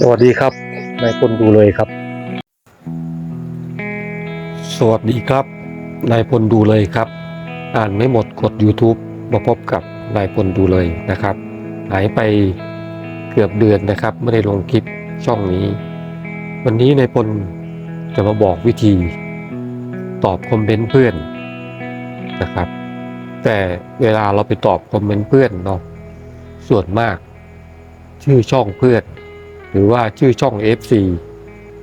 สวัสดีครับนายพลดูเลยครับ สวัสดีครับนายพลดูเลยครับ อ่านไม่หมดกด YouTube มาพบกับนายพลดูเลยนะครับ หายไปเกือบเดือนนะครับ ไม่ได้ลงคลิปช่องนี้ วันนี้นายพลจะมาบอกวิธี ตอบคอมเมนต์เพื่อนนะครับ แต่เวลาเราไปตอบคอมเมนต์เพื่อนเนาะส่วนมาก ชื่อช่องเพื่อน รือว่าชื่อช่อง FC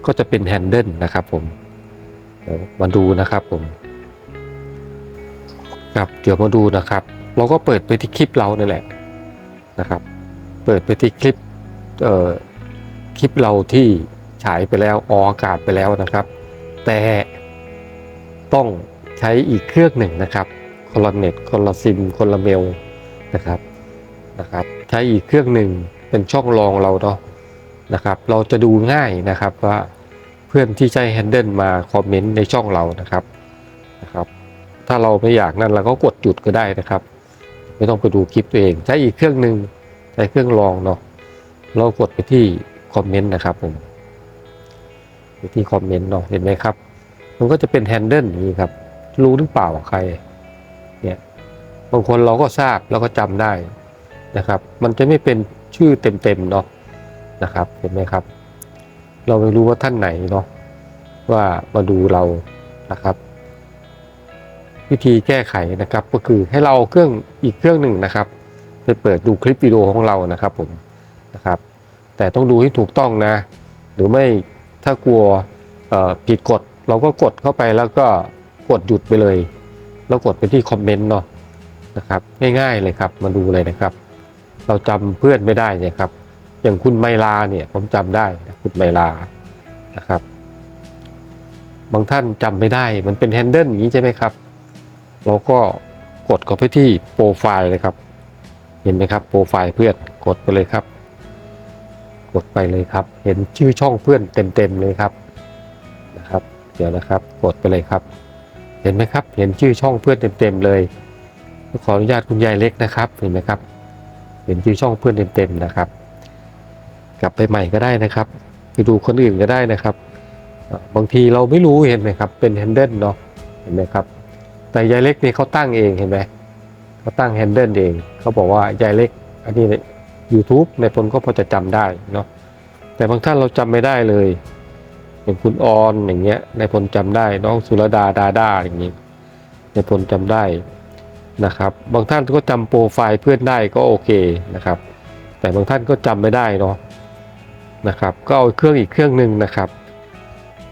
ก็จะเป็นแฮนเดิลนะครับผมมาดูนะครับผมครับเดี๋ยวมาดูนะครับ เราก็เปิดไปที่คลิปเราเนี่ยแหละนะครับ เปิดไปที่คลิปเอ่อคลิปเราที่ฉายไปแล้วออกอากาศไปแล้วนะครับ แต่ต้องใช้อีกเครื่องหนึ่งนะครับคนละเน็ตคนละซิมคนละเมลนะครับนะครับ ใช้อีกเครื่องหนึ่งเป็นช่องรองเราเนาะ นะครับ เราจะดูง่ายนะครับว่าเพื่อนที่ใช้แฮนเดิลมาคอมเมนต์ในช่องเรานะครับนะครับ ถ้าเราไม่อยากนั่นเราก็กดหยุดก็ได้นะครับ ไม่ต้องไปดูคลิปตัวเองใช้อีกเครื่องหนึ่งใช้เครื่องรองเนาะเรากดไปที่คอมเมนต์นะครับผมไปที่คอมเมนต์เนาะเห็นไหมครับ มันก็จะเป็นแฮนเดิลนี้ครับรู้หรือเปล่าใครเนี่ยบางคนเราก็ทราบแล้วก็จำได้นะครับ มันจะไม่เป็นชื่อเต็มๆเนาะ นะครับ เห็นไหมครับ เราไม่รู้ว่าท่านไหนเนาะว่ามาดูเรานะครับ วิธีแก้ไขนะครับ ก็คือให้เราเครื่องอีกเครื่องหนึ่งนะครับไปเปิดดูคลิปวิดีโอของเรานะครับผมนะครับ แต่ต้องดูให้ถูกต้องนะ หรือไม่ถ้ากลัวผิดกฎเราก็กดเข้าไปแล้วก็กดหยุดไปเลย แล้วกดไปที่คอมเมนต์เนาะนะครับง่ายๆเลยครับมาดูเลยนะครับ เราจำเพื่อนไม่ได้เนี่ยครับ อย่างคุณไมลาเนี่ยผมจำได้นะคุณไมลานะครับ บางท่านจำไม่ได้มันเป็นแฮนเดิลอย่างนี้ใช่ไหมครับ เราก็กดเข้าไปที่โปรไฟล์เลยครับ เห็นไหมครับโปรไฟล์เพื่อนกดไปเลยครับ กดไปเลยครับ เห็นชื่อช่องเพื่อนเต็มๆเลยครับนะครับ เดี๋ยวนะครับกดไปเลยครับ เห็นไหมครับ เห็นชื่อช่องเพื่อนเต็มๆเลยขออนุญาตคุณยายเล็กนะครับ เห็นไหมครับ เห็นชื่อช่องเพื่อนเต็มๆนะครับ กลับไปใหม่ก็ได้นะครับ ไปดูคนอื่นก็ได้นะครับ บางทีเราไม่รู้เห็นไหมครับ เป็นแฮนเดิลเนาะเห็นไหมครับ แต่ยายเล็กนี่เขาตั้งเองเห็นไหมเขาตั้งแฮนเดิลเองเขาบอกว่ายายเล็ก อันนี้ใน YouTube ในพลก็พอจะจำได้เนาะแต่บางท่านเราจำไม่ได้เลย อย่างคุณออนอย่างเงี้ยในพลจำได้ น้องสุรดาดาดาอย่างงี้ในพลจำได้นะครับ บางท่านก็จำโปรไฟล์เพื่อนได้ก็โอเคนะครับ แต่บางท่านก็จำไม่ได้เนาะ นะครับ ก็เอาเครื่องอีกเครื่องหนึ่งนะครับ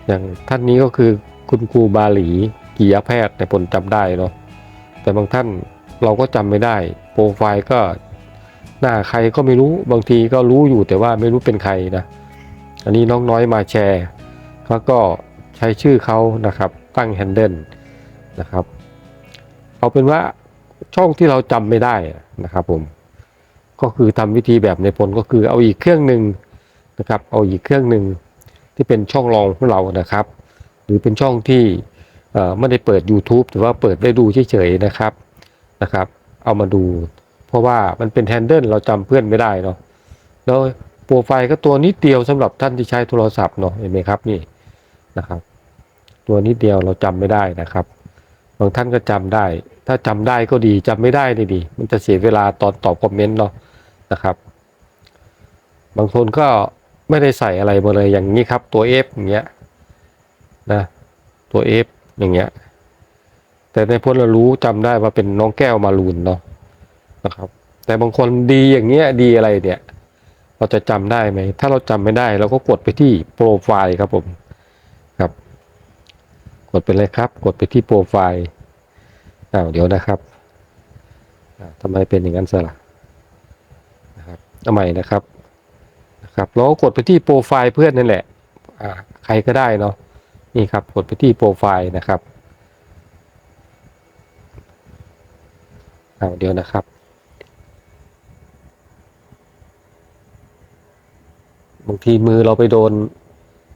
อย่างท่านนี้ก็คือคุณครูบาหลีกิยแพทย์ในผลจำได้เนาะแต่บางท่านเราก็จำไม่ได้ โปรไฟล์ก็หน้าใครก็ไม่รู้บางทีก็รู้อยู่แต่ว่าไม่รู้เป็นใครนะ อันนี้น้องน้อยมาแชร์เขาก็ใช้ชื่อเขานะครับตั้งแฮนเดิลนะครับเอาเป็นว่าช่องที่เราจำไม่ได้นะครับผมก็คือทำวิธีแบบในพลก็คือเอาอีกเครื่องหนึ่ง นะครับ เอาอีกเครื่องหนึ่งที่เป็นช่องรองของเรานะครับ หรือเป็นช่องที่ไม่ได้เปิด YouTube แต่ว่าเปิดได้ดูเฉยๆนะครับนะครับ เอามาดู เพราะว่ามันเป็นแฮนเดิลเราจำเพื่อนไม่ได้เนาะแล้วโปรไฟล์ก็ตัวนิดเดียวสำหรับท่านที่ใช้โทรศัพท์เนาะเห็นไหมครับนี่นะครับ ตัวนิดเดียวเราจำไม่ได้นะครับบางท่านก็จำได้ ถ้าจำได้ก็ดีจำไม่ได้นี่ดี มันจะเสียเวลาตอนตอบคอมเมนต์เนาะนะครับ บางคนก็ ไม่ได้ใส่อะไรมาเลยอย่างนี้ครับตัว F อย่างเงี้ยนะตัว F อย่างเงี้ย แต่ในพลเรารู้จำได้ว่าเป็นน้องแก้วมารูนเนาะนะครับ แต่บางคนดีอย่างเงี้ยดีอะไรเนี่ย เราจะจำได้ไหมถ้าเราจำไม่ได้เราก็กดไปที่โปรไฟล์ครับผมครับ กดไปเลยครับ กดไปที่โปรไฟล์อ้าวเดี๋ยวนะครับอ่าทำไมเป็นอย่างนั้นซะล่ะนะครับเอาใหม่นะครับ ครับเราก็กดไปที่โปรไฟล์เพื่อนนั่นแหละอ่าใครก็ได้เนาะนี่ครับกดไปที่โปรไฟล์นะครับอ้าเดี๋ยวนะครับบางทีมือเราไปโดน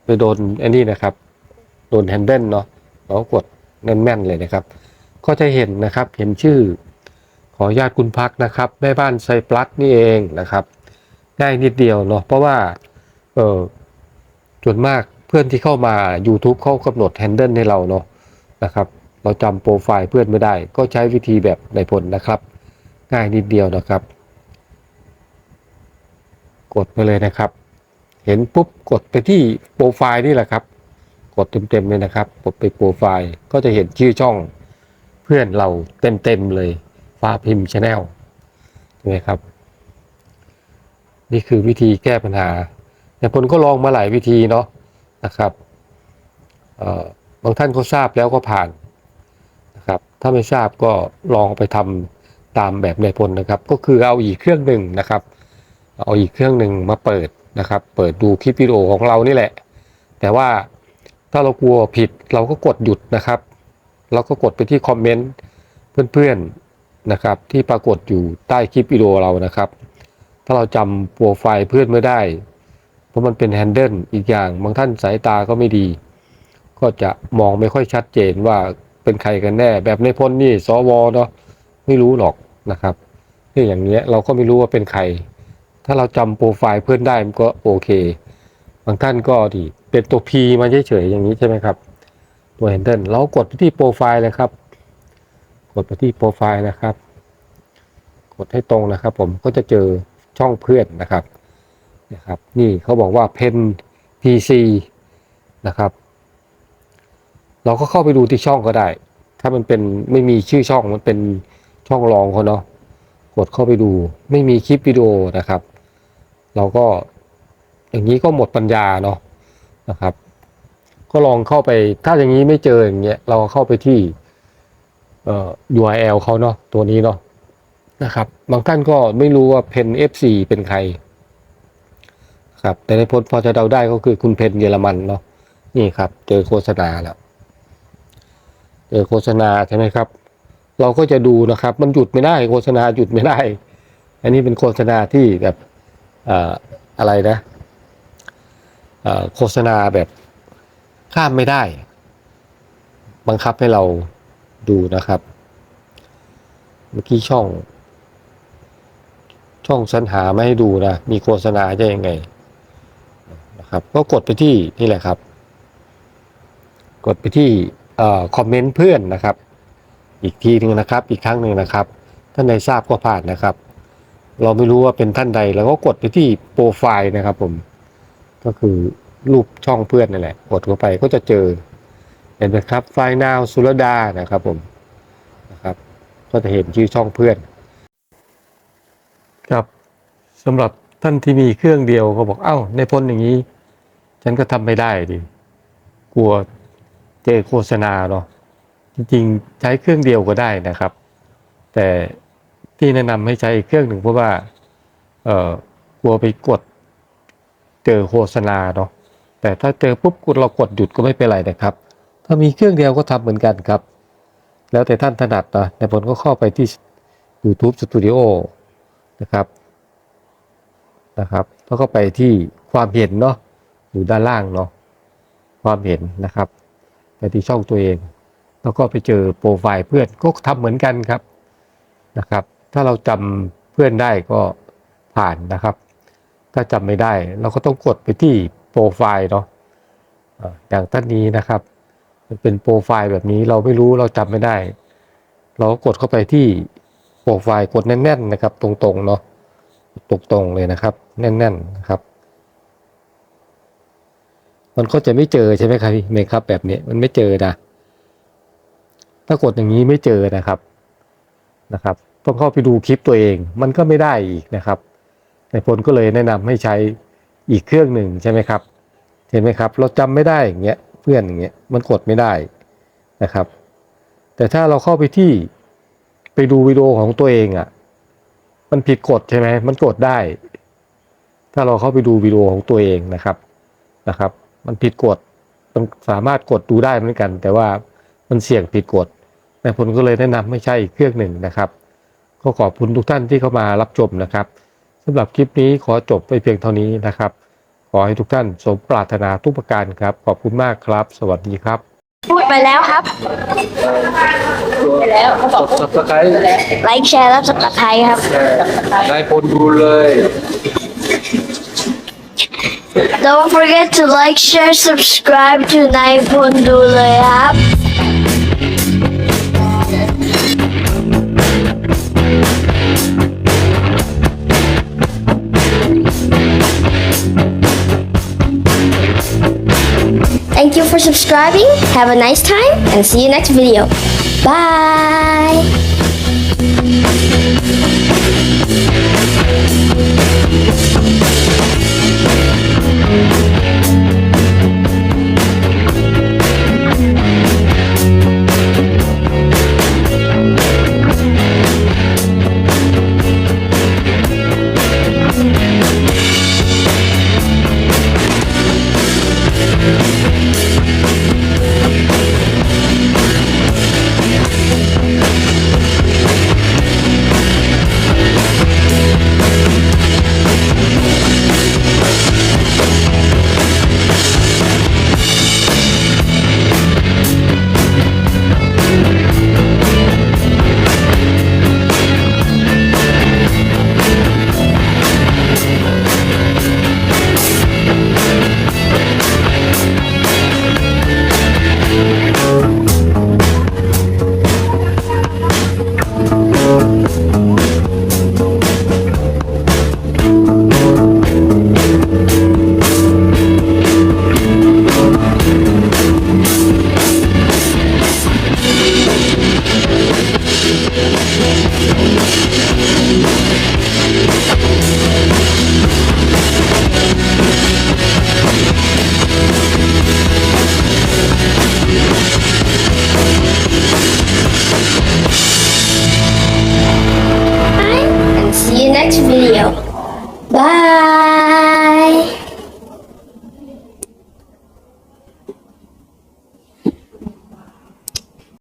ไปโดนอันนี้นะครับ โดนแฮนเดิลเนาะเราก็กดแน่นๆเลยนะครับ ก็จะเห็นนะครับเห็นชื่อ ขออนุญาตคุณพักนะครับแม่บ้านไซปลักนี่เองนะครับ ง่ายนิดเดียวเนาะเพราะว่าเออส่วนมากเพื่อนที่เข้ามา YouTube เขากำหนดแฮนเดิลให้เราเนาะนะครับ เราจำโปรไฟล์เพื่อนไม่ได้ ก็ใช้วิธีแบบในผลนะครับ ง่ายนิดเดียวนะครับ กดไปเลยนะครับ เห็นปุ๊บกดไปที่โปรไฟล์นี่แหละครับ กดเต็มๆเลยนะครับกดไปโปรไฟล์ก็จะเห็นชื่อช่องเพื่อนเราเต็มๆเลยฟ้าพิมพ์ชาแนลใช่ไหมครับ นี่คือวิธีแก้ปัญหา แต่ผลก็ลองมาหลายวิธีเนาะนะครับบางท่านก็ทราบแล้วก็ผ่านนะครับ ถ้าไม่ทราบก็ลองไปทำตามแบบในพลนะครับ ก็คือเอาอีกเครื่องหนึ่งนะครับ เอาอีกเครื่องหนึ่งมาเปิดนะครับ เปิดดูคลิปวิดีโอของเรานี่แหละ แต่ว่าถ้าเรากลัวผิดเราก็กดหยุดนะครับ เราก็กดไปที่คอมเมนต์เพื่อนๆนะครับ ที่ปรากฏอยู่ใต้คลิปวิดีโอเรานะครับ ถ้าเราจำโปรไฟล์เพื่อนไม่ได้ เพราะมันเป็นแฮนเดิลอีกอย่างบางท่านสายตาก็ไม่ดี ก็จะมองไม่ค่อยชัดเจนว่าเป็นใครกันแน่ แบบในพลนี่สวเนาะไม่รู้หรอกนะครับนี่อย่างเงี้ยเราก็ไม่รู้ว่าเป็นใคร ถ้าเราจำโปรไฟล์เพื่อนได้มันก็โอเค บางท่านก็ดีเป็นตัว P มาเฉยๆอย่างนี้ใช่ไหมครับตัวแฮนเดิลเรากดไปที่โปรไฟล์เลยครับ กดไปที่โปรไฟล์นะครับ กดให้ตรงนะครับ ผมก็จะเจอ ช่องเพื่อนนะครับนะครับ นี่เขาบอกว่า Pen PC นะครับ เราก็เข้าไปดูที่ช่องก็ได้ ถ้ามันเป็นไม่มีชื่อช่องมันเป็นช่องรองเขาเนาะกดเข้าไปดู ไม่มีคลิปวิดีโอนะครับ เราก็อย่างนี้ก็หมดปัญญาเนาะนะครับ ก็ลองเข้าไปถ้าอย่างนี้ไม่เจออย่างเงี้ยเราเข้าไปที่เอ่อ URL เขาเนาะตัวนี้เนาะ นะครับ บางท่านก็ไม่รู้ว่าเพน F4 เป็นใครครับแต่ในพลพอจะเดาได้ก็คือคุณเพนเยอรมันเนาะนี่ครับ เจอโฆษณาแล้วเจอโฆษณาใช่ไหมครับ เราก็จะดูนะครับ มันหยุดไม่ได้โฆษณาหยุดไม่ได้ อันนี้เป็นโฆษณาที่แบบออะไรนะโฆษณาแบบข้ามไม่ได้ บังคับให้เราดูนะครับ เมื่อกี้ช่อง ช่องสัญหาไม่ให้ดูนะมีโฆษณาจะยังไงนะครับ ก็กดไปที่นี่แหละครับ กดไปที่คอมเมนต์เพื่อนนะครับ อีกทีหนึ่งนะครับ อีกครั้งหนึ่งนะครับท่านใดทราบก็ผ่านนะครับ เราไม่รู้ว่าเป็นท่านใดเราก็กดไปที่โปรไฟล์นะครับผมก็คือรูปช่องเพื่อนนั่นแหละกดเข้าไปก็จะเจอเห็นไหมครับไฟล์นาวสุรดานะครับผมนะครับ ก็จะเห็นชื่อช่องเพื่อน ครับสำหรับท่านที่มีเครื่องเดียวก็บอกเอ้าในพ้นอย่างนี้ ฉันก็ทำไม่ได้ดิกลัวเจอโฆษณาเนาะจริงๆใช้เครื่องเดียวก็ได้นะครับ แต่ที่แนะนำให้ใช้เครื่องหนึ่งเพราะว่าเอ่อกลัวไปกดเจอโฆษณาเนาะแต่ถ้าเจอปุ๊บกดเรากดหยุดก็ไม่เป็นไรนะครับ ถ้ามีเครื่องเดียวก็ทำเหมือนกันครับ แล้วแต่ท่านถนัดนะในผลก็เข้าไปที่ YouTube Studio นะครับนะครับแล้วก็ไปที่ความเห็นเนาะอยู่ด้านล่างเนาะความเห็นนะครับไปที่ช่องตัวเอง แล้วก็ไปเจอโปรไฟล์เพื่อนก็ทำเหมือนกันครับนะครับ ถ้าเราจำเพื่อนได้ก็ผ่านนะครับ ถ้าจำไม่ได้เราก็ต้องกดไปที่โปรไฟล์เนาะอย่างท่านนี้นะครับ มันเป็นโปรไฟล์แบบนี้เราไม่รู้เราจำไม่ได้ เราก็กดเข้าไปที่ โปรไฟล์กดแน่นๆนะครับ ตรงๆเนาะตรงๆเลยนะครับ แน่นๆนะครับ มันก็จะไม่เจอใช่ไหมครับเมครับแบบนี้มันไม่เจอนะถ้ากดอย่างนี้ไม่เจอนะครับนะครับ ต้องเข้าไปดูคลิปตัวเอง มันก็ไม่ได้อีกนะครับในพลก็เลยแนะนำให้ใช้อีกเครื่องหนึ่งใช่ไหมครับ เห็นไหมครับ เราจำไม่ได้อย่างเงี้ยเพื่อนอย่างเงี้ยมันกดไม่ได้นะครับ แต่ถ้าเราเข้าไปที่ ไปดูวิดีโอของตัวเองอะ่ะ มันผิดกฎใช่ไหมมันกดได้ ถ้าเราเข้าไปดูวิดีโอของตัวเองนะครับนะครับ มันผิดกฎมันสามารถกดดูได้เหมือนกัน แต่ว่ามันเสี่ยงผิดกฎนายพลก็เลยแนะนำไม่ใช่อีกเครื่องหนึ่งนะครับ ก็ขอบคุณทุกท่านที่เข้ามารับชมนะครับสำหรับคลิปนี้ขอจบไปเพียงเท่านี้นะครับ ขอให้ทุกท่านสมปรารถนาทุกประการครับ ขอบคุณมากครับ สวัสดีครับ ไปแล้วครับ ไปแล้วกดสับสไครต์ไลค์แชร์แล้วสับตะไคร้ครับ ได้ปนดูเลย Don't forget to like, share, subscribe to นายพลดูเลยครับ for subscribing. Have a nice time and see you next video. Bye.